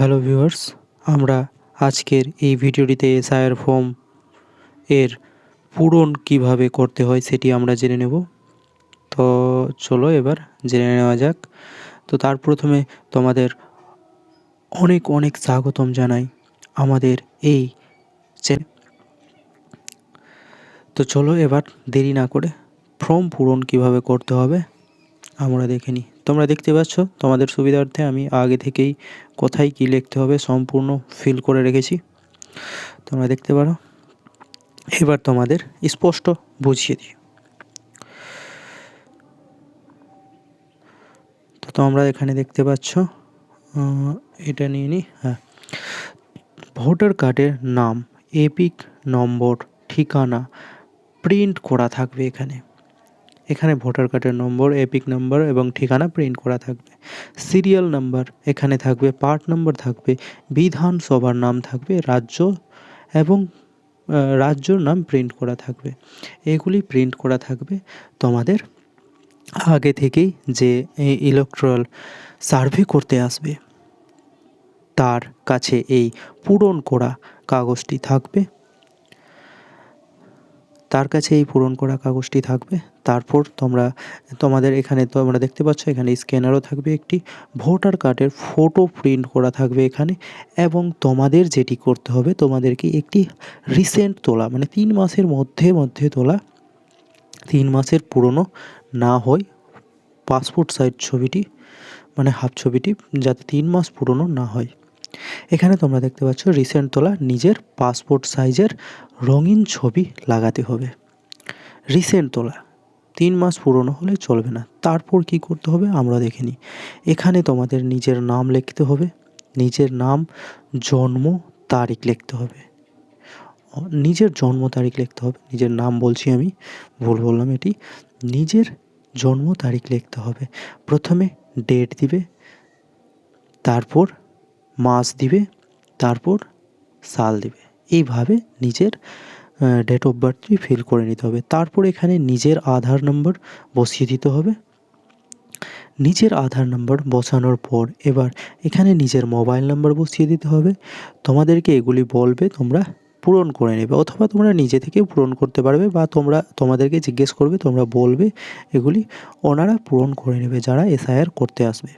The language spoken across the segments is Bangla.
হ্যালো ভিউয়ার্স, আমরা আজকের এই ভিডিওটিতে এসআইআর ফর্ম এর পূরণ কীভাবে করতে হয় সেটি আমরা জেনে নেব। তো চলো এবার জেনে নেওয়া যাক। তো তার প্রথমে তোমাদের অনেক অনেক স্বাগতম জানাই আমাদের এই তো চলো এবার দেরি না করে ফর্ম পূরণ কীভাবে করতে হবে আমরা দেখে নিই। তোমরা দেখতে পাচ্ছ, তোমাদের সুবিধার্থে আমি আগে থেকেই কোথায় কী লিখতে হবে সম্পূর্ণ ফিল করে রেখেছি। তোমরা দেখতে পারো। এবার তোমাদের স্পষ্ট বুঝিয়ে দিই। তো তোমরা এখানে দেখতে পাচ্ছ এটা নিয়ে নিই হ্যাঁ। ভোটার কার্ডের নাম, এপিক নম্বর, ঠিকানা, প্রিন্ট করা থাকবে এখানে। এখানে ভোটার কার্ডের নম্বর, এপিক নম্বর এবং ঠিকানা প্রিন্ট করা থাকবে। সিরিয়াল নাম্বার, এখানে থাকবে, পার্ট নম্বর থাকবে বিধানসভার নাম থাকবে, রাজ্য এবং রাজ্যর নাম প্রিন্ট করা থাকবে। এগুলি প্রিন্ট করা থাকবে। তোমাদের আগে থেকেই যে ইলেকট্রাল সার্ভে করতে আসবে, তার কাছে এই পূরণ করা কাগজটি থাকবে। তার কাছে এই পূরণ করা কাগজটি থাকবে। তারপর তোমরা, তোমাদের এখানে তোমরা দেখতে পাচ্ছ, এখানে স্ক্যানারও থাকবে একটি। ভোটার কার্ডের ফটো প্রিন্ট করা থাকবে এখানে এবং তোমাদের যেটি করতে হবে, তোমাদেরকে একটি রিসেন্ট তোলা মানে তিন মাসের মধ্যে মধ্যে তোলা, তিন মাসের পুরনো না হয় পাসপোর্ট সাইজ ছবিটি মানে হাফ ছবিটি, যাতে তিন মাস পুরনো না হয়। এখানে তোমরা দেখতে পাচ্ছ রিসেন্ট তোলা নিজের পাসপোর্ট সাইজের রঙিন ছবি লাগাতে হবে। রিসেন্ট তোলা, তিন মাস পুরনো হলে চলবে না। তারপর কি করতে হবে আমরা দেখে নিই। এখানে তোমাদের নিজের নাম লিখতে হবে, নিজের নাম, জন্ম, তারিখ লিখতে হবে। নিজের জন্ম, তারিখ লিখতে হবে। নিজের নাম বলছি আমি, ভুল বললাম এটি। নিজের জন্ম, তারিখ লিখতে হবে। প্রথমে ডেট দিবে, তারপর মাস দিবে, তারপর সাল দিবে। এইভাবে নিজের ডেট অফ বার্থটি ফিল করে নিতে হবে। তারপর এখানে নিজের আধার নম্বর বসিয়ে দিতে হবে। নিজের আধার নম্বর বসানোর পর এবার এখানে নিজের মোবাইল নাম্বার বসিয়ে দিতে হবে। তোমাদেরকে এগুলি বলবে, তোমরা পূরণ করে নেবে, অথবা তোমরা নিজে থেকেও পূরণ করতে পারবে বা তোমরা তোমাদেরকে জিজ্ঞেস করবে, তোমরা বলবে এগুলি ওনারা পূরণ করে নেবে, যারা এসআইআর করতে আসবে।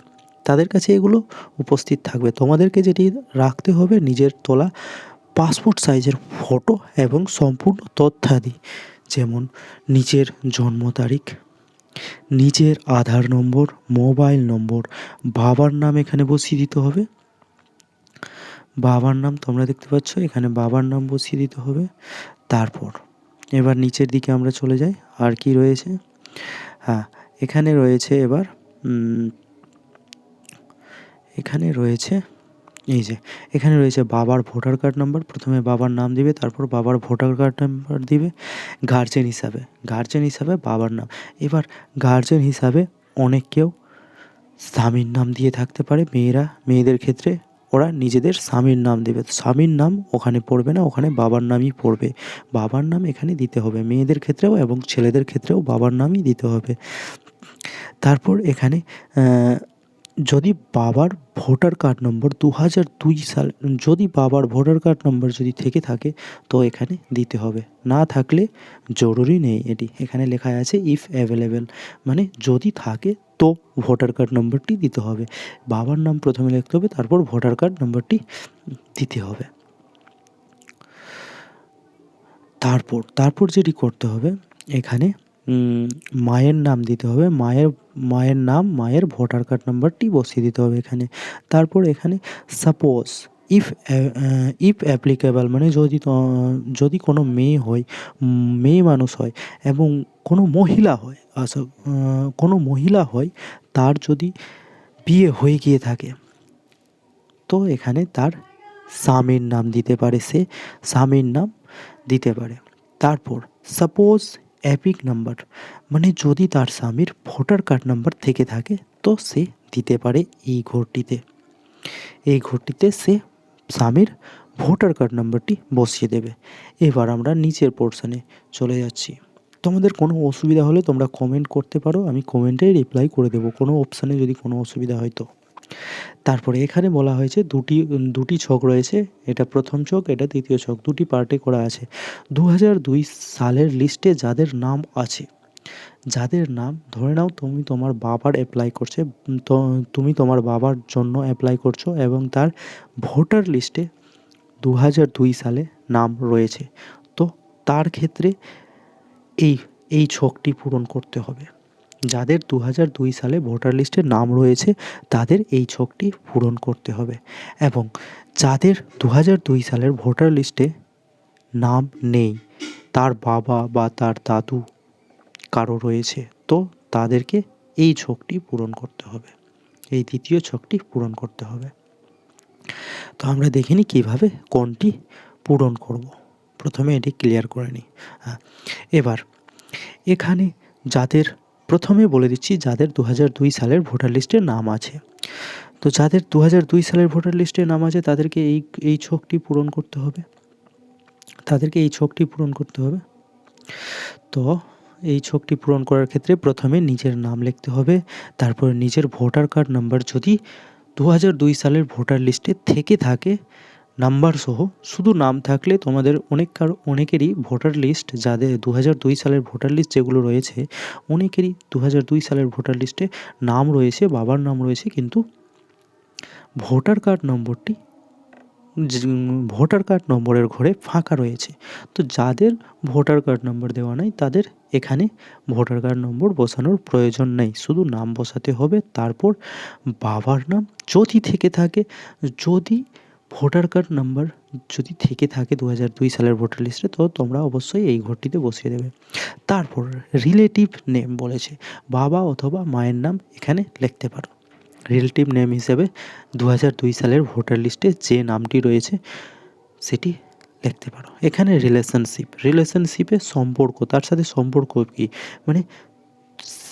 তাদের কাছে এগুলো উপস্থিত থাকবে। তোমাদেরকে যেটি রাখতে হবে নিজের তোলা পাসপোর্ট সাইজের ফটো এবং সম্পূর্ণ তথ্যাদি, যেমন নিজের জন্ম তারিখ, নিজের আধার নম্বর, মোবাইল নম্বর, বাবার নাম এখানে বসিয়ে দিতে হবে। বাবার নাম তোমরা দেখতে পাচ্ছ, এখানে বাবার নাম বসিয়ে দিতে হবে। তারপর, এবার নিচের দিকে আমরা চলে যাই। আর কি রয়েছে? হ্যাঁ এখানে রয়েছে এবার এখানে রয়েছে, এই যে, এখানে রয়েছে বাবার ভোটার কার্ড নাম্বার। প্রথমে বাবার নাম দিবে, তারপর বাবার ভোটার কার্ড নাম্বার দিবে, গার্জেন হিসাবে। গার্জেন হিসাবে বাবার নাম। এবার গার্জেন হিসাবে অনেক কেউ স্বামীর নাম দিয়ে থাকতে পারে। মেয়েরা, মেয়েদের ক্ষেত্রে ওরা নিজেদের স্বামীর নাম দেবে। স্বামীর নাম ওখানে পড়বে না, ওখানে বাবার নামই পড়বে। বাবার নাম এখানে দিতে হবে। মেয়েদের ক্ষেত্রেও এবং ছেলেদের ক্ষেত্রেও বাবার নামই দিতে হবে। তারপর এখানে যদি বাবার ভোটার কার্ড নম্বর দু হাজার দুই সাল, যদি বাবার ভোটার কার্ড নম্বর যদি থেকে থাকে, তো এখানে দিতে হবে। না থাকলে জরুরি নেই এটি। এখানে লেখা আছে ইফ অ্যাভেলেবেল মানে যদি থাকে, তো ভোটার কার্ড নম্বরটি দিতে হবে। বাবার নাম প্রথমে লিখতে হবে, তারপর ভোটার কার্ড নম্বরটি দিতে হবে। তারপর তারপর যেটি করতে হবে, এখানে মায়ের নাম দিতে হবে, মায়ের মায়ের নাম, মায়ের ভোটার কার্ড নাম্বারটি বসিয়ে দিতে হবে এখানে। তারপর এখানে সাপোজ ইফ ইফ অ্যাপ্লিকেবল মানে যদি যদি কোনো মেয়ে হয়, মেয়ে মানুষ হয় এবং কোনো মহিলা হয় আচ্ছা কোনো মহিলা হয়, তার যদি বিয়ে হয়ে গিয়ে থাকে, তো এখানে তার স্বামীর নাম দিতে পারে সে, স্বামীর নাম দিতে পারে। তারপর সাপোজ অ্যাপিক নাম্বার মানে যদি তার স্বামীর ভোটার কার্ড নাম্বার থেকে থাকে, তো সে দিতে পারে এই ঘরটিতে। এই ঘরটিতে সে স্বামীর ভোটার কার্ড নাম্বারটি বসিয়ে দেবে। এবার আমরা নিচের পোর্শনে চলে যাচ্ছি। তোমাদের কোনো অসুবিধা হলে তোমরা কমেন্ট করতে পারো, আমি কমেন্টে রিপ্লাই করে দেবো। কোনো অপশানে যদি কোনো অসুবিধা হয় তো। তারপরে এখানে বলা হয়েছে দুটি দুটি ছক রয়েছে। এটা প্রথম ছক, এটা দ্বিতীয় ছক, দুটি পার্টে করা আছে। দু দুই সালের লিস্টে যাদের নাম আছে, যাদের নাম, ধরে নাও তুমি তোমার বাবার অ্যাপ্লাই করছে, তো তুমি তোমার বাবার জন্য অ্যাপ্লাই করছ এবং তার ভোটার লিস্টে দু দুই সালে নাম রয়েছে। তো তার ক্ষেত্রে এই এই ছকটি পূরণ করতে হবে। যাদের দু হাজার দুই সালে ভোটার লিস্টে নাম রয়েছে, তাদের এই ছকটি পূরণ করতে হবে। এবং যাদের দু হাজার দুই সালের ভোটার লিস্টে নাম নেই, তার বাবা বা তার দাদু কারও রয়েছে, তো তাদেরকে এই ছকটি পূরণ করতে হবে। এই দ্বিতীয় ছকটি পূরণ করতে হবে। তো আমরা দেখে নিই কীভাবে কোনটি পূরণ করব। প্রথমে এটি ক্লিয়ার করে নিই। হ্যাঁ এবার এখানে যাদের প্রথমে বলে দিচ্ছি যাদের দু হাজার দুই সালের ভোটার লিস্টে নাম আছে। তো যাদের দু হাজার দুই সালের ভোটার লিস্টে নাম আছে, তাদেরকে এই এই ছকটি পূরণ করতে হবে। তাদেরকে এই ছকটি পূরণ করতে হবে। তো এই ছকটি পূরণ করার ক্ষেত্রে প্রথমে নিজের নাম লিখতে হবে। তারপরে নিজের ভোটার কার্ড নাম্বার যদি দু হাজার দুই সালের ভোটার লিস্টে থেকে থাকে নাম্বার সহ শুধু নাম থাকলে তোমাদের অনেক কার অনেকেরই ভোটার লিস্ট, যাদের দু দুই সালের ভোটার লিস্ট যেগুলো রয়েছে, অনেকেরই দু দুই সালের ভোটার লিস্টে নাম রয়েছে, বাবার নাম রয়েছে, কিন্তু ভোটার কার্ড নম্বরটি ভোটার কার্ড নম্বরের ঘরে ফাঁকা রয়েছে। তো যাদের ভোটার কার্ড নম্বর দেওয়া নাই, তাদের এখানে ভোটার কার্ড নম্বর বসানোর প্রয়োজন নেই। শুধু নাম বসাতে হবে, তারপর বাবার নাম যদি থেকে থাকে, যদি ভোটার কার্ড নাম্বার যদি থেকে থাকে দু হাজার দুই সালের ভোটার লিস্টে, তো তোমরা অবশ্যই এই ঘরটিতে বসিয়ে দেবে। তারপর রিলেটিভ নেম বলেছে। বাবা অথবা মায়ের নাম এখানে লিখতে পারো। রিলেটিভ নেম হিসেবে দু হাজার দুই সালের ভোটার লিস্টে যে নামটি রয়েছে, সেটি লিখতে পারো। এখানে রিলেশনশিপ রিলেশনশিপে সম্পর্ক, তার সাথে সম্পর্ক কী? মানে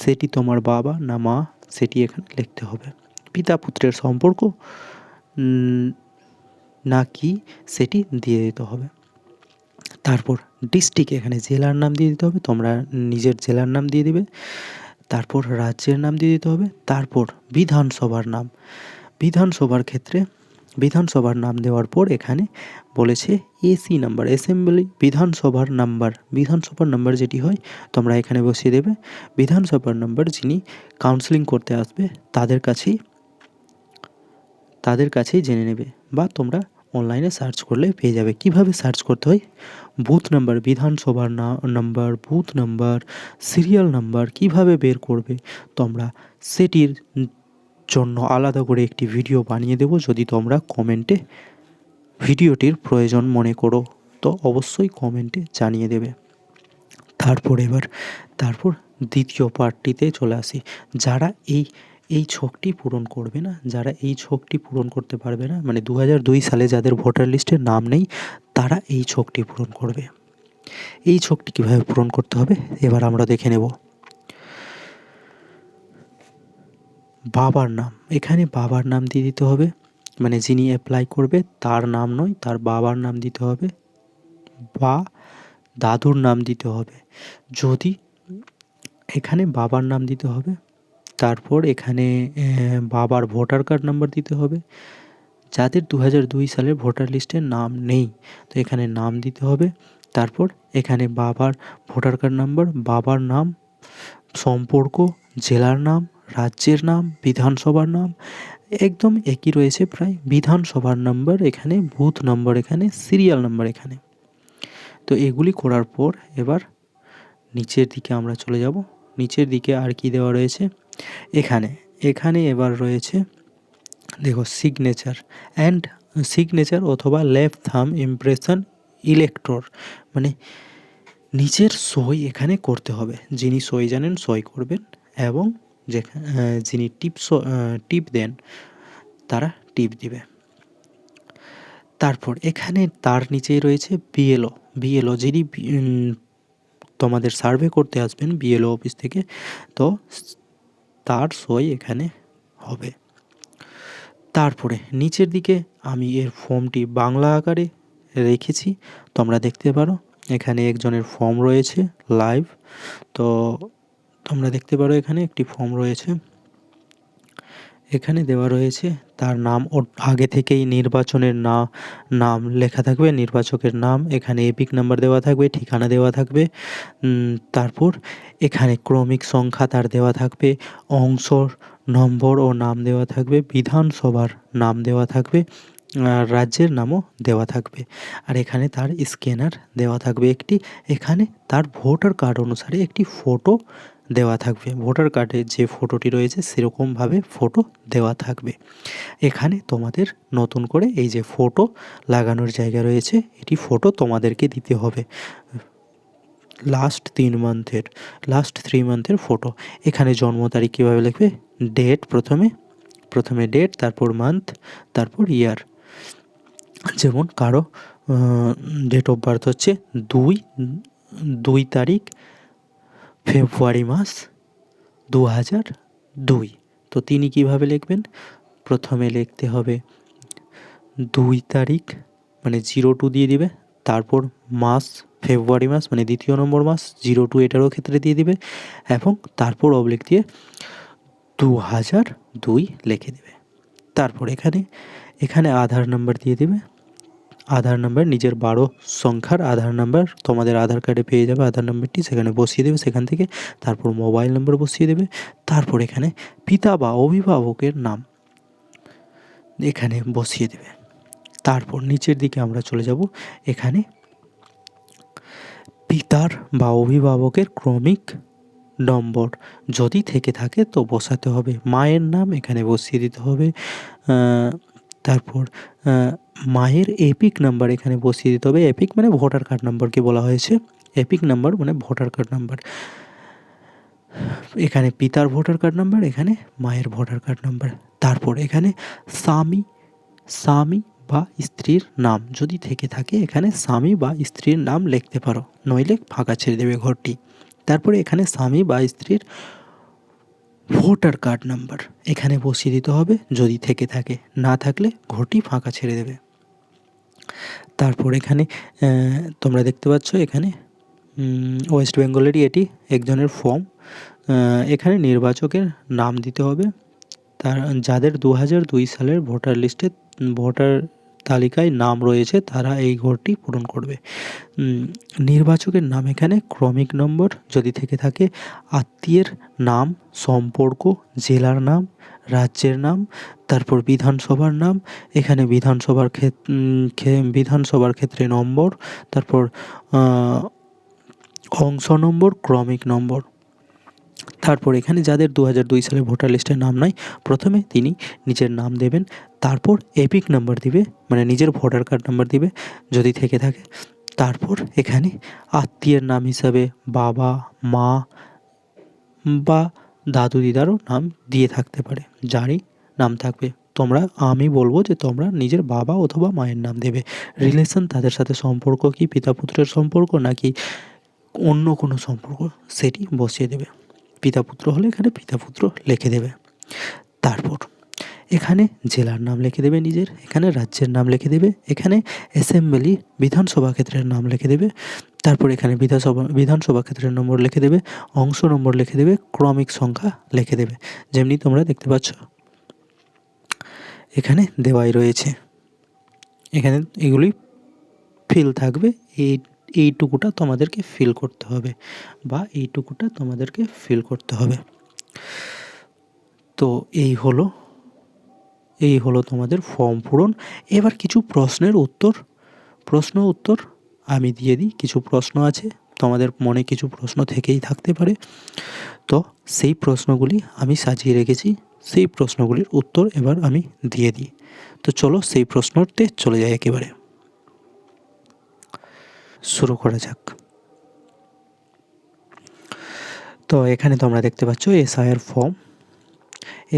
সেটি তোমার বাবা না মা, সেটি এখানে লিখতে হবে। পিতা পুত্রের সম্পর্ক না কি সেটি দিয়ে দিতে হবে। তারপর ডিস্ট্রিক্ট এখানে জেলার নাম দিয়ে দিতে হবে, তোমরা নিজের জেলার নাম দিয়ে দিবে। তারপর রাজ্যের নাম দিয়ে দিতে হবে, তারপর বিধানসভার নাম। বিধানসভার ক্ষেত্রে, বিধানসভার নাম দেওয়ার পর এখানে বলেছে এসি নাম্বার অ্যাসেম্বলি বিধানসভার নাম্বার বিধানসভার নাম্বার যেটি হয়, তোমরা এখানে বসিয়ে দেবে। বিধানসভার নাম্বার যিনি কাউন্সিলিং করতে আসবে, তাদের কাছেই তাদের কাছেই জেনে নেবে বা তোমরা অনলাইনে সার্চ করলে পেয়ে যাবে। কীভাবে সার্চ করতে হয়? বুথ নাম্বার বিধানসভার number booth number serial number কীভাবে বের করবে? তোমরা সেটির জন্য আলাদা করে একটি ভিডিও বানিয়ে দেবো যদি তোমরা কমেন্টে ভিডিওটির প্রয়োজন মনে করো। তো অবশ্যই কমেন্টে জানিয়ে দেবে। তারপর এবার, তারপর দ্বিতীয় পার্টটিতে চলে আসি। যারা এই এই ছকটি পূরণ করবে না? যারা এই ছকটি পূরণ করতে পারবে না মানে দু হাজার দুই সালে যাদের ভোটার লিস্টে নাম নেই, তারা এই ছকটি পূরণ করবে। এই ছকটি কীভাবে পূরণ করতে হবে? এবার আমরা দেখে নেব। বাবার নাম। এখানে বাবার নাম দিয়ে দিতে হবে। মানে যিনি অ্যাপ্লাই করবে, তার নাম নয়, তার বাবার নাম দিতে হবে। বা দাদুর নাম দিতে হবে। যদি এখানে বাবার নাম দিতে হবে তারপর এখানে বাবার ভোটার কার্ড নাম্বার দিতে হবে। যাদের দু হাজার দুই সালের ভোটার লিস্টে নাম নেই, তো এখানে নাম দিতে হবে। তারপর এখানে বাবার ভোটার কার্ড নাম্বার, বাবার নাম, সম্পর্ক, জেলার নাম, রাজ্যের নাম, বিধানসভার নাম, একদম একই রয়েছে প্রায়। বিধানসভার নাম্বার এখানে, বুথ নম্বর এখানে, সিরিয়াল নাম্বার এখানে। তো এগুলি করার পর এবার নিচের দিকে আমরা চলে যাব। নিচের দিকে আর কি দেওয়া রয়েছে? এখানে এখানে এবার রয়েছে, দেখো সিগনেচার অ্যান্ড সিগনেচার অথবা লেফট থাম ইমপ্রেশন ইলেকট্রোর মানে নিজের সই এখানে করতে হবে। যিনি সই জানেন সই করবেন এবং যেখানে যিনি টিপ টিপ দেন, তারা টিপ দিবে। তারপর এখানে তার নিচেই রয়েছে বিএলও বিএলও যিনি তোমাদের সার্ভে করতে আসবেন বিএলও অফিস থেকে, তো তার সই এখানে হবে। তারপরে নিচের দিকে আমি এর ফর্মটি বাংলা আকারে রেখেছি। তোমরা দেখতে পারো, এখানে একজনের ফর্ম রয়েছে লাইভ তো তোমরা দেখতে পারো এখানে একটি ফর্ম রয়েছে। এখানে দেওয়া রয়েছে, তার নাম ওর আগে থেকেই নির্বাচনের না, নাম লেখা থাকবে, নির্বাচকের নাম, এখানে এপিক নাম্বার দেওয়া থাকবে, ঠিকানা দেওয়া থাকবে তারপর এখানে ক্রমিক সংখ্যা তার দেওয়া থাকবে অংশর নম্বর ও নাম দেওয়া থাকবে, বিধানসভার নাম দেওয়া থাকবে রাজ্যের নামও দেওয়া থাকবে, আর এখানে তার স্ক্যানার দেওয়া থাকবে একটি, এখানে তার ভোটার কার্ড অনুসারে একটি ফটো দেওয়া থাকবে। ভোটার কার্ডে যে ফটোটি রয়েছে সেরকমভাবে ফটো দেওয়া থাকবে। এখানে তোমাদের নতুন করে এই যে ফটো লাগানোর জায়গা রয়েছে, এটি ফটো তোমাদেরকে দিতে হবে। লাস্ট তিন মান্থের, লাস্ট থ্রি মান্থের ফটো। এখানে জন্ম তারিখ কীভাবে লিখবে? ডেট প্রথমে প্রথমে ডেট, তারপর মান্থ, তারপর ইয়ার। যেমন কারও ডেট অফ বার্থ হচ্ছে দুই দুই তারিখ ফেব্রুয়ারি মাস দু হাজার দুই। তো তিনি কীভাবে লিখবেন? প্রথমে লিখতে হবে দুই তারিখ মানে জিরো টু দিয়ে দিবে, তারপর মাস, ফেব্রুয়ারি মাস মানে দ্বিতীয় নম্বর মাস, জিরো টু এটারও ক্ষেত্রে দিয়ে দিবে, এবং তারপর অবলিক দিয়ে দু হাজার দুই লিখে দেবে। তারপর এখানে এখানে আধার নাম্বার দিয়ে দেবে আধার নাম্বার নিজের বারো সংখ্যার আধার নাম্বার তোমাদের আধার কার্ডে পেয়ে যাবে। আধার নাম্বারটি সেখানে বসিয়ে দেবে, সেখান থেকে তারপর মোবাইল নম্বর বসিয়ে দেবে। তারপর এখানে পিতা বা অভিভাবকের নাম এখানে বসিয়ে দেবে। তারপর নিচের দিকে আমরা চলে যাব। এখানে পিতার বা অভিভাবকের ক্রমিক নম্বর যদি থেকে থাকে তো বসাতে হবে। মায়ের নাম এখানে বসিয়ে দিতে হবে। তারপর মায়ের এপিক নাম্বার এখানে বসিয়ে দিতে হবে। এপিক মানে ভোটার কার্ড নাম্বারকে বলা হয়েছে। এপিক নাম্বার মানে ভোটার কার্ড নাম্বার। এখানে পিতার ভোটার কার্ড নাম্বার, এখানে মায়ের ভোটার কার্ড নাম্বার। তারপর এখানে স্বামী স্বামী বা স্ত্রীর নাম যদি থেকে থাকে, এখানে স্বামী বা স্ত্রীর নাম লিখতে পারো। নইলে ফাঁকা ছেড়ে দেবে ঘরটি। তারপরে এখানে স্বামী বা স্ত্রীর ভোটার কার্ড নাম্বার এখানে বসিয়ে দিতে হবে। যদি থেকে থাকে, না থাকলে ঘরটি ফাঁকা ছেড়ে দেবে। তারপর এখানে তোমরা দেখতে পাচ্ছ এখানে ওয়েস্ট বেঙ্গলেরই এটি একজনের ফর্ম এখানে নির্বাচকের নাম দিতে হবে। তার, যাদের দু হাজার দুই সালের ভোটার লিস্টে, ভোটার তালিকায় নাম রয়েছে, তারা এই ঘরটি পূরণ করবে। নির্বাচকের নাম এখানে ক্রমিক নম্বর যদি থেকে থাকে, আত্মীয়ের নাম, সম্পর্ক, জেলার নাম রাজ্যের নাম, তারপর বিধানসভার নাম, এখানে বিধানসভার বিধানসভার ক্ষেত্রে নম্বর, তারপর অংশ নম্বর, ক্রমিক নম্বর। তারপর এখানে যাদের দু দুই সালে ভোটার লিস্টে নাম নাই, প্রথমে তিনি নিজের নাম দেবেন, তারপর এপিক নাম্বার দিবে মানে নিজের ভোটার কার্ড নাম্বার দিবে, যদি থেকে থাকে। তারপর এখানে আত্মীয়ের নাম হিসাবে বাবা, মা, বা দাদু দিদারও নাম দিয়ে থাকতে পারে। যারই নাম থাকবে। তোমরা, আমি বলব যে তোমরা নিজের বাবা অথবা মায়ের নাম দেবে। রিলেশন তাদের সাথে সম্পর্ক কি, পিতা পুত্রের সম্পর্ক নাকি অন্য কোনো সম্পর্ক, সেটি বসিয়ে দেবে। পিতা পুত্র হলে এখানে পিতা পুত্র লিখে দেবে। তারপর এখানে জেলার নাম লিখে দেবে নিজের, এখানে রাজ্যের নাম লিখে দেবে, এখানে অ্যাসেম্বলি বিধানসভা ক্ষেত্রের নাম লিখে দেবে, তারপর এখানে বিধানসভা বিধানসভা ক্ষেত্রের নম্বর লিখে দেবে, অংশ নম্বর লিখে দেবে, ক্রমিক সংখ্যা লিখে দেবে, যেমনি তোমরা দেখতে পাচ্ছ। এখানে দেওয়াই রয়েছে। এখানে এগুলি ফিল থাকবে, এই, এইটুকুটা তোমাদেরকে ফিল করতে হবে বা এইটুকুটা তোমাদেরকে ফিল করতে হবে। তো এই হলো এই হলো তোমাদের ফর্ম পূরণ। এবার কিছু প্রশ্নের উত্তর। প্রশ্ন উত্তর আমি দিয়ে দিই। কিছু প্রশ্ন আছে, তোমাদের মনে কিছু প্রশ্ন থেকেই থাকতে পারে। তো সেই প্রশ্নগুলি আমি সাজিয়ে রেখেছি, সেই প্রশ্নগুলির উত্তর এবার আমি দিয়ে দিই। তো চলো সেই প্রশ্নতে চলে যাই একেবারে। শুরু করা যাক। তো এখানে তোমরা দেখতে পাচ্ছ এসআইয়ের ফর্ম।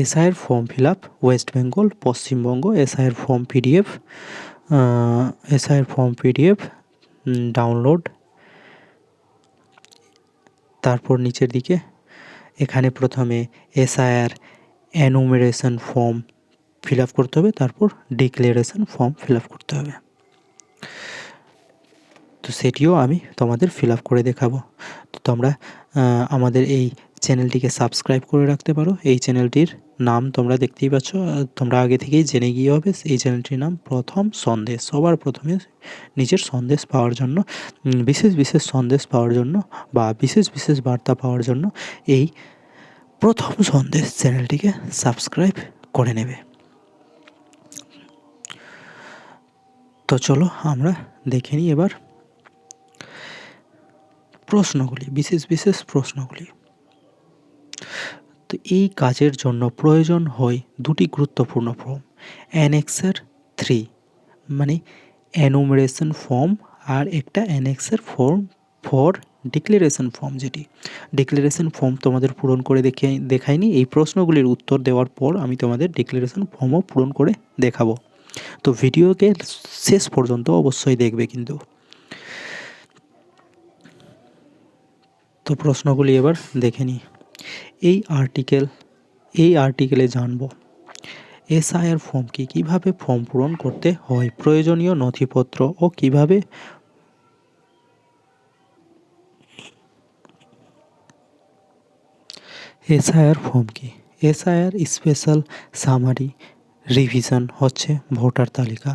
এসআইয়ের form fill up West Bengal Paschimbanga এসআইয়ের ফর্ম পিডিএফ এসআইয়ের ফর্ম পিডিএফ ডাউনলোড তারপর নিচের দিকে, এখানে প্রথমে SIR enumeration form fill up করতে হবে, তারপর ডিক্লারেশন ফর্ম ফিল আপ করতে হবে। তো সেটিও আমি তোমাদের ফিল আপ করে দেখাবো। তো তোমরা আমাদের এই চ্যানেলটিকে সাবস্ক্রাইব করে রাখতে পারো। এই চ্যানেলটির নাম তোমরা দেখতেই পাচ্ছ। তোমরা আগে থেকেই জেনে গিয়ে হবে, এই চ্যানেলটির নাম প্রথম সন্দেশ। সবার প্রথমে নিজের সন্দেশ পাওয়ার জন্য বিশেষ বিশেষ সন্দেশ পাওয়ার জন্য বা বিশেষ বিশেষ বার্তা পাওয়ার জন্য এই প্রথম সন্দেশ চ্যানেলটিকে সাবস্ক্রাইব করে নেবে। তো চলো আমরা দেখে নিই এবার প্রশ্নগুলি, বিশেষ বিশেষ প্রশ্নগুলি। তো এই কাজের জন্য প্রয়োজন হয় দুটি গুরুত্বপূর্ণ ফর্ম অ্যানেক্সার থ্রি মানে অ্যানুমারেশন ফর্ম আর একটা annexure form for declaration form যেটি। ডিক্লারেশন ফর্ম তোমাদের পূরণ করে দেখে দেখাইনি এই প্রশ্নগুলির উত্তর দেওয়ার পর আমি তোমাদের ডিক্লারেশন ফর্মও পূরণ করে দেখাবো। তো ভিডিওকে শেষ পর্যন্ত অবশ্যই দেখবে কিন্তু। তো প্রশ্নগুলি এবার দেখে নিই এই আর্টিকেল এই আর্টিকেলে জানব। এসআইআর ফর্ম কি? কীভাবে ফর্ম পূরণ করতে হয়? প্রয়োজনীয় নথিপত্র ও কীভাবে এসআইআর ফর্ম কি? এসআইআর স্পেশাল সামারি রিভিশন হচ্ছে ভোটার তালিকা।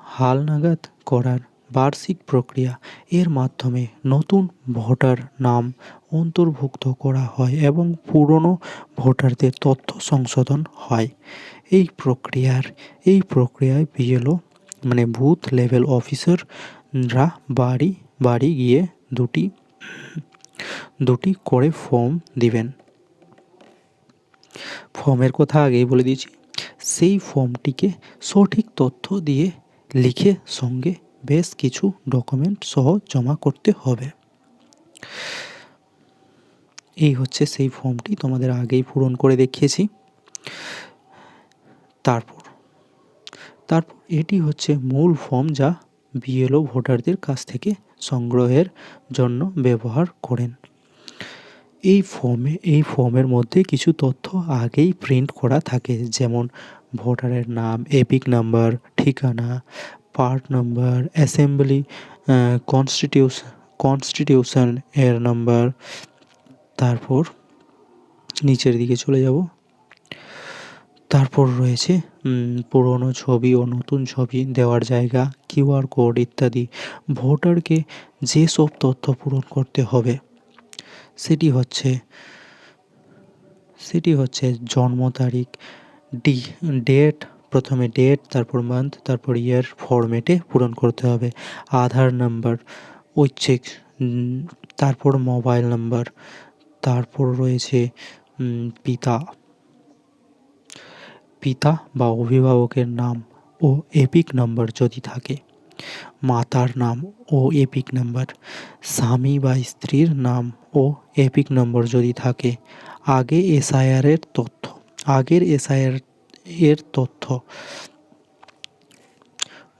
হালনাগাদ করার বার্ষিক প্রক্রিয়া। এর মাধ্যমে নতুন ভোটার নাম অন্তর্ভুক্ত করা হয় এবং পুরনো ভোটারদের তথ্য সংশোধন হয়। এই প্রক্রিয়ার, এই প্রক্রিয়ায় বিএলও মানে বুথ লেভেল অফিসাররা বাড়ি বাড়ি গিয়ে দুটি দুটি করে ফর্ম দিবেন। ফর্মের কথা আগেই বলে দিয়েছি। সেই ফর্মটিকে সঠিক তথ্য দিয়ে লিখে সঙ্গে বেশ কিছু ডকুমেন্ট সহ জমা করতে হবে। এই হচ্ছে সেই ফর্মটি তোমাদের আগেই পূরণ করে দেখিয়েছি। তারপর তারপর এটি হচ্ছে মূল ফর্ম যা বিএলও ভোটারদের কাছ থেকে সংগ্রহের জন্য ব্যবহার করেন। এই ফর্মে, এই ফর্মের মধ্যে কিছু তথ্য আগেই প্রিন্ট করা থাকে, যেমন ভোটারের নাম, এপিক নাম্বার, ঠিকানা part number assembly constitution constitution এর নাম্বার তারপর নিচের দিকে চলে যাব। তারপর রয়েছে পুরনো ছবি ও নতুন ছবি দেওয়ার জায়গা কিউআর কোড ইত্যাদি। ভোটারকে যেসব তথ্য পূরণ করতে হবে, সেটি হচ্ছে সেটি হচ্ছে জন্ম তারিখ, ডি ডেট প্রথমে ডেট তারপর মান্থ তারপর ইয়ার ফরম্যাটে পূরণ করতে হবে। আধার নাম্বার ঐচ্ছিক তারপর মোবাইল নাম্বার তারপর রয়েছে পিতা। পিতা বা অভিভাবকের নাম ও এপিক নাম্বার যদি থাকে। মাতার নাম ও এপিক নাম্বার স্বামী বা স্ত্রীর নাম ও এপিক নম্বর যদি থাকে, আগে এসআইআর এর তথ্য, আগের এসআইআর এর তথ্য।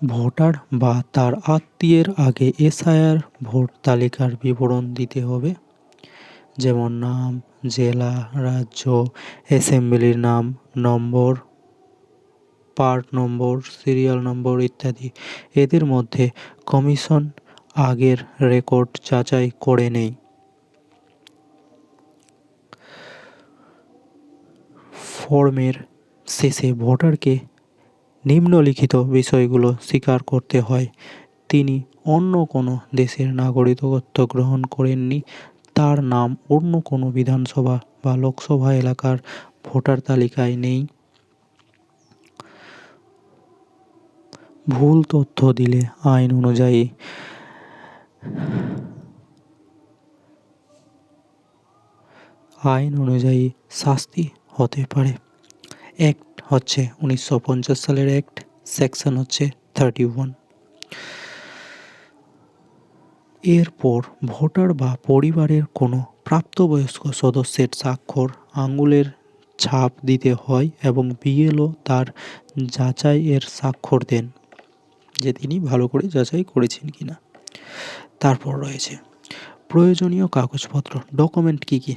ভোটার বা তার আত্মীয়ের আগে এসআইআর ভোট তালিকার বিবরণ দিতে হবে। যেমন নাম, জেলা, রাজ্য, অ্যাসেম্বলির নাম, নম্বর, পার্ট নম্বর, সিরিয়াল নম্বর ইত্যাদি। এদের মধ্যে কমিশন আগের রেকর্ড যাচাই করে নেই। ফর্মের শেষে ভোটারকে নিম্নলিখিত বিষয়গুলো স্বীকার করতে হয়। তিনি অন্য কোনো দেশের নাগরিকত্ব গ্রহণ করেননি। তার নাম অন্য কোনো বিধানসভা বা লোকসভা এলাকার ভোটার তালিকায় নেই। ভুল তথ্য দিলে আইন অনুযায়ী আইন অনুযায়ী শাস্তি হতে পারে। অ্যাক্ট হচ্ছে উনিশশো পঞ্চাশ সালের অ্যাক্ট সেকশন হচ্ছে থার্টি ওয়ান এরপর ভোটার বা পরিবারের কোনো প্রাপ্তবয়স্ক সদস্যের স্বাক্ষর আঙুলের ছাপ দিতে হয় এবং বিএলও তার যাচাই এর স্বাক্ষর দেন, যে তিনি ভালো করে যাচাই করেছেন কি না। তারপর রয়েছে, প্রয়োজনীয় কাগজপত্র ডকুমেন্ট কী কী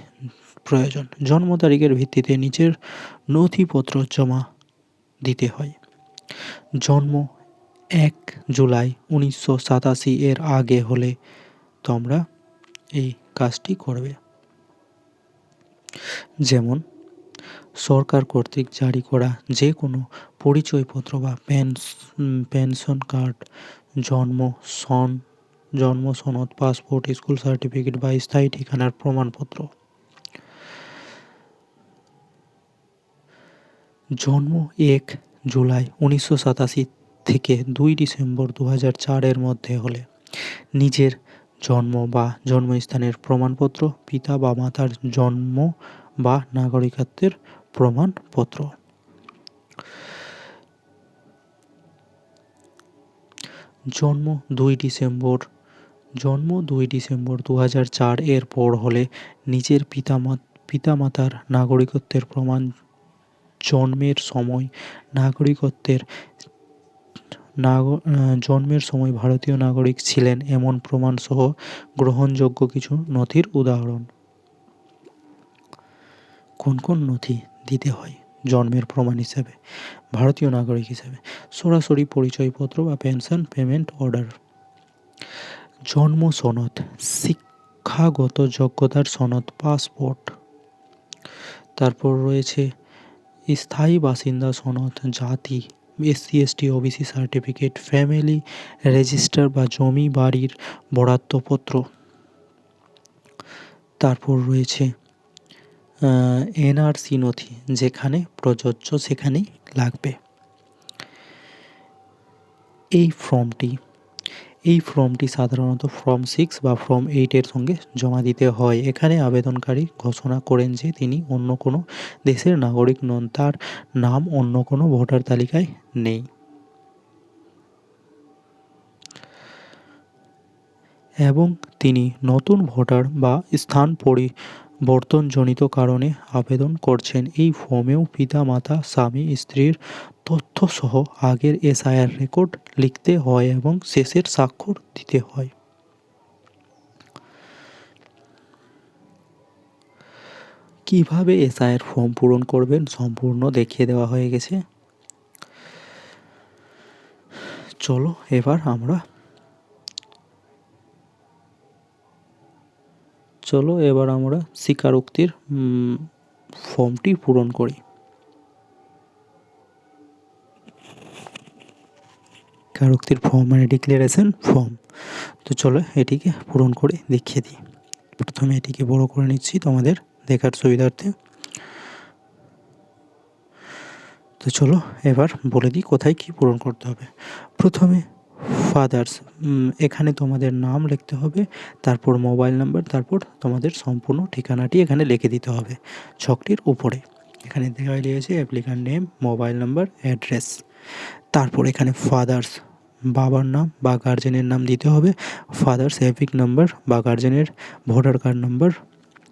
প্রয়োজন। জন্ম তারিখের ভিত্তিতে নিচের নথিপত্র জমা দিতে হয়। জন্ম এক জুলাই উনিশশো সাতাশি এর আগে হলে তোমরা এই কাজটি করবে। যেমন, সরকার কর্তৃক জারি করা যে কোনো পরিচয়পত্র বা পেনশন কার্ড, জন্ম সন, জন্ম সনদ, পাসপোর্ট, স্কুল সার্টিফিকেট বা স্থায়ী ঠিকানার প্রমাণপত্র। জন্ম এক জুলাই উনিশশো সাতাশি থেকে দুই ডিসেম্বর দু হাজার চারের মধ্যে হলে। নিজের জন্ম বা জন্মস্থানের প্রমাণপত্র, পিতা বা মাতার জন্ম বা নাগরিকত্বের প্রমাণপত্র। জন্ম দুই ডিসেম্বর, জন্ম দুই ডিসেম্বর দু হাজার চার এর পর হলে নিজের পিতামা, পিতামাতার নাগরিকত্বের প্রমাণ জন্মের সময় নাগরিকত্বের নাগ জন্মের সময় ভারতীয় নাগরিক ছিলেন এমন প্রমাণসহ গ্রহণযোগ্য কিছু নথির উদাহরণ। কোন কোন নথি দিতে হয় জন্মের প্রমাণ হিসেবে? ভারতীয় নাগরিক হিসেবে। সরাসরি পরিচয়পত্র বা পেনশন পেমেন্ট অর্ডার। জন্ম সনদ, শিক্ষাগত যোগ্যতার সনদ, পাসপোর্ট। তারপর রয়েছে স্থায়ী বাসিন্দা সনদ, জাতি SC ST OBC certificate, family register বা জমি বাড়ির বরাদ্দপত্র। তারপর রয়েছে এনআরসি নথি, যেখানে প্রযোজ্য সেখানেই লাগবে। এই ফর্মটি এই ফর্মটি সাধারণত ফর্ম সিক্স বা ফর্ম এইটের সঙ্গে জমা দিতে হয়। এখানে আবেদনকারী ঘোষণা করেন যে তিনি অন্য কোনো দেশের নাগরিক নন, তার নাম অন্য কোনো ভোটার তালিকায় নেই। এবং তিনি নতুন ভোটার বা স্থান পরিবর্তনজনিত কারণে আবেদন করছেন। এই ফর্মেও পিতা, মাতা, স্বামী, স্ত্রীর তথ্যসহ আগের এসআইআর রেকর্ড লিখতে হয় এবং শেষের স্বাক্ষর দিতে হয়। কীভাবে এসআইয়ের ফর্ম পূরণ করবেন সম্পূর্ণ দেখিয়ে দেওয়া হয়ে গেছে। চলো এবার আমরা চলো এবার আমরা স্বীকারোক্তির ফর্মটি পূরণ করি। স্বীকারোক্তির ফর্ম মানে ডিক্লারেশন ফর্ম তো চলো এটিকে পূরণ করে দেখিয়ে দিই। প্রথমে এটিকে বড় করে নিচ্ছি তোমাদের দেখার সুবিধার্থে। তো চলো এবার বলে দিই কোথায় কি পূরণ করতে হবে। প্রথমে ফাদার্স এখানে তোমাদের নাম লিখতে হবে, তারপর মোবাইল নাম্বার তারপর তোমাদের সম্পূর্ণ ঠিকানাটি এখানে লিখে দিতে হবে ছকটির উপরে। এখানে দেখা দিয়েছে applicant name mobile number address তারপর এখানে ফাদার্স বাবার নাম বা গার্জেনের নাম দিতে হবে। ফাদার্স এপিক নাম্বার বা গার্জেনের ভোটার কার্ড নাম্বার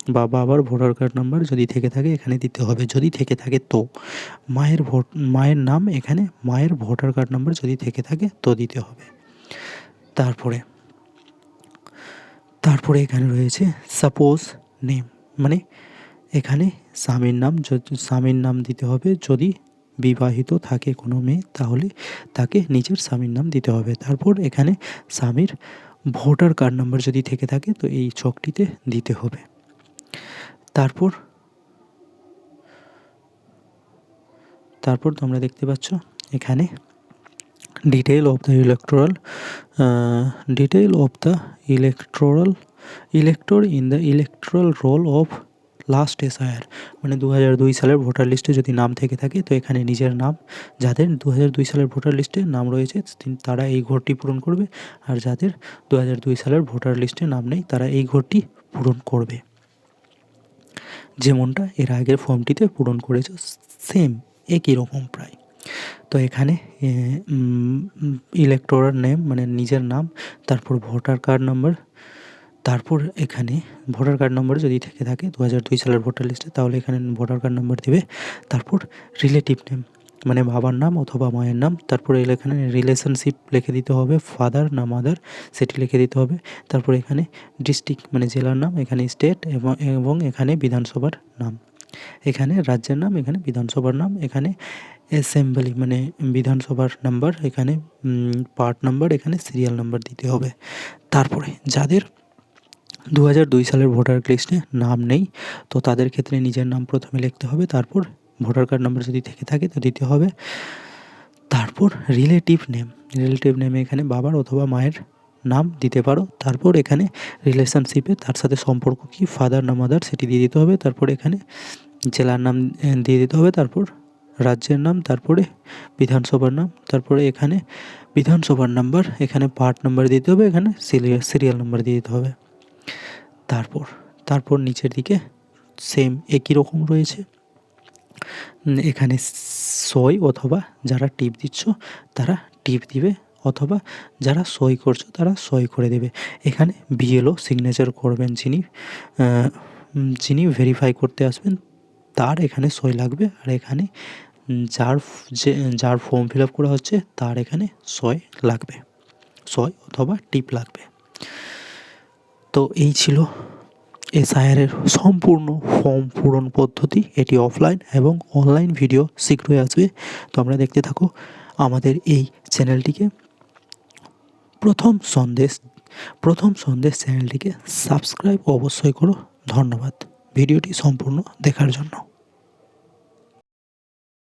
বা বাবার ভোটার কার্ড নাম্বার যদি থেকে থাকে এখানে দিতে হবে। যদি থেকে থাকে তো। মায়ের ভোট মায়ের নাম এখানে মায়ের ভোটার কার্ড নাম্বার যদি থেকে থাকে তো দিতে হবে। তারপরে তারপরে এখানে রয়েছে সাপোজ নেম মানে এখানে স্বামীর নাম স্বামীর নাম দিতে হবে যদি বিবাহিত থাকে কোনো মেয়ে, তাহলে তাকে নিজের স্বামীর নাম দিতে হবে। তারপর এখানে স্বামীর ভোটার কার্ড নাম্বার যদি থেকে থাকে, তো এই ছকটিতে দিতে হবে। তারপর তারপর তোমরা দেখতে পাচ্ছ, এখানে detail of the electoral detail of the electoral elector in the electoral roll of last SIR মানে দু হাজার দুই সালের ভোটার লিস্টে যদি নাম থেকে থাকে, তো এখানে নিজের নাম, যাদের দু হাজার দুই সালের ভোটার লিস্টে নাম রয়েছে তারা এই ঘরটি পূরণ করবে, আর যাদের দু হাজার দুই সালের ভোটার লিস্টে নাম নেই, তারা এই ঘরটি পূরণ করবে। যেমনটা এর আগের ফর্মটিতে পূরণ করেছ সেম একই রকম প্রায়। তো এখানে ইলেকটোরাল নেম মানে নিজের নাম, তারপর ভোটার কার্ড নাম্বার তারপর এখানে ভোটার কার্ড নম্বর যদি থেকে থাকে দু হাজার দুই সালের ভোটার লিস্টে, তাহলে এখানে ভোটার কার্ড নম্বর দেবে। তারপর রিলেটিভ নেম মানে বাবার নাম অথবা মায়ের নাম। তারপরে এখানে রিলেশনশিপ লিখে দিতে হবে ফাদার না মাদার সেটি লিখে দিতে হবে। তারপর এখানে ডিস্ট্রিক্ট মানে জেলার নাম, এখানে স্টেট এবং এবং এখানে বিধানসভার নাম। এখানে রাজ্যের নাম, এখানে বিধানসভার নাম, এখানে অ্যাসেম্বলি মানে বিধানসভার নাম্বার এখানে পার্ট নাম্বার এখানে সিরিয়াল নাম্বার দিতে হবে। তারপরে যাদের দু দুই সালের ভোটার লিস্টে নাম নেই। তো তাদের ক্ষেত্রে নিজের নাম প্রথমে লিখতে হবে, তারপর ভোটার কার্ড নাম্বার যদি থেকে থাকে তো দিতে হবে। তারপর রিলেটিভ নেম রিলেটিভ নেমে এখানে বাবার অথবা মায়ের নাম দিতে পারো। তারপর এখানে রিলেশনশিপে তার সাথে সম্পর্ক কী ফাদার না মাদার সেটি দিয়ে দিতে হবে। তারপর এখানে জেলার নাম দিয়ে দিতে হবে। তারপর রাজ্যের নাম, তারপরে বিধানসভার নাম, তারপরে এখানে বিধানসভার নাম্বার, এখানে পার্ট নাম্বার দিতে হবে, এখানে সিরিয়াল নাম্বার দিয়ে দিতে হবে। তারপর তারপর নিচের দিকে সেম একই রকম রয়েছে। এখানে সই অথবা যারা টিপ দিচ্ছ, তারা টিপ দিবে অথবা যারা সই করছ, তারা সই করে দেবে। এখানে বিএলও সিগনেচার করবেন যিনি যিনি ভেরিফাই করতে আসবেন, তার এখানে সই লাগবে। আর এখানে যার যে, যার ফর্ম ফিল আপ করা হচ্ছে, তার এখানে সই লাগবে। সই অথবা টিপ লাগবে। তো এই ছিল এস এসআইআরের সম্পূর্ণ ফর্ম পূরণ পদ্ধতি। এটি অফলাইন এবং অনলাইন ভিডিও শীঘ্রই আসবে। তো আমরা দেখতে থাকো আমাদের এই চ্যানেলটিকে। প্রথম সন্দেশ প্রথম সন্দেশ চ্যানেলটিকে সাবস্ক্রাইব অবশ্যই করো। ধন্যবাদ। ভিডিওটি সম্পূর্ণ দেখার জন্য।